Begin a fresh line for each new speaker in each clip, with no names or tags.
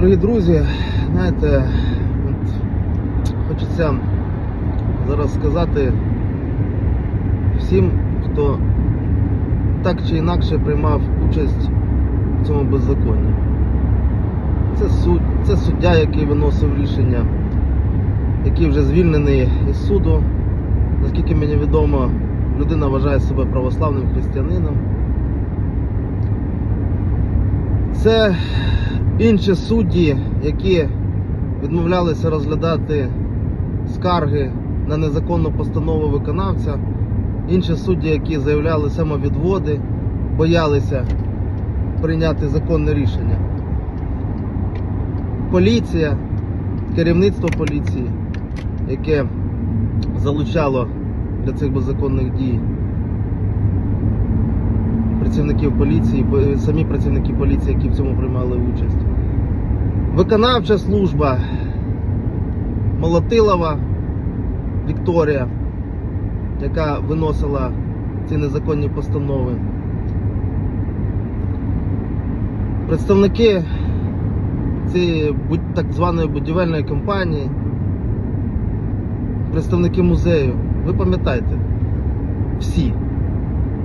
дорогі друзі, знаєте, от хочеться зараз сказати всім, хто так чи інакше приймав участь в цьому беззаконні. Це, суд, це суддя, який виносив рішення, який вже звільнений із суду. Наскільки мені відомо, людина вважає себе православним християнином. Це інші судді, які відмовлялися розглядати скарги на незаконну постанову виконавця, інші судді, які заявляли самовідводи, боялися прийняти законне рішення. Поліція, керівництво поліції, яке залучало для цих беззаконних дій працівників поліції, самі працівники поліції, які в цьому приймали участь. Виконавча служба Молотилова Вікторія, яка виносила ці незаконні постанови. Представники цієї так званої будівельної компанії, представники музею, ви пам'ятаєте всі,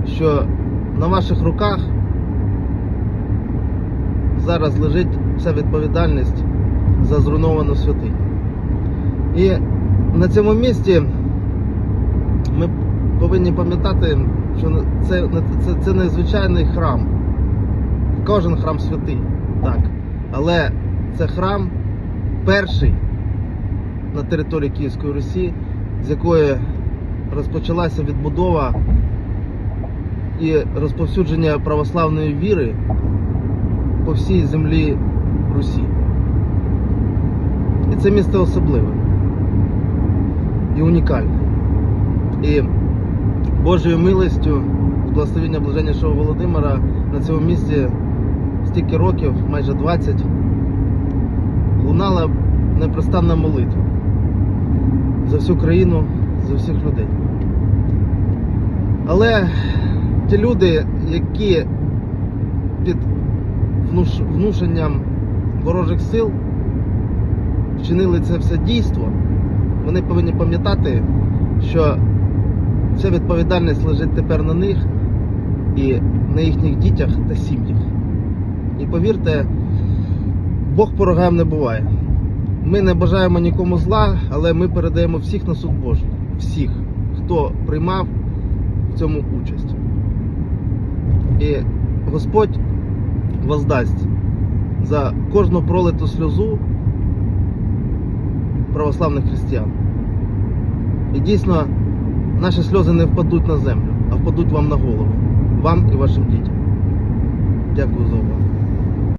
що на ваших руках зараз лежить вся відповідальність за зруйновану святиню. І на цьому місці ми повинні пам'ятати, що це, це, це не храм. Кожен храм святий, так. Але це храм перший на території Київської Русі, з якої розпочалася відбудова і розповсюдження православної віри по всій землі Русі. І це місце особливе і унікальне. І Божою милостю, з благословення блаженнішого Володимира на цьому місці стільки років, майже 20, лунала непрестанна молитва за всю країну, за всіх людей. Але ті люди, які під внушенням ворожих сил вчинили це все дійство, вони повинні пам'ятати, що ця відповідальність лежить тепер на них і на їхніх дітях та сім'ях. І повірте, Бог порогам не буває. Ми не бажаємо нікому зла, але ми передаємо всіх на суд Божий. Всіх, хто приймав в цьому участь. І Господь воздасть за кожну пролиту сльозу православних християн. І дійсно, наші сльози не впадуть на землю, а впадуть вам на голову, вам і вашим дітям. Дякую за увагу.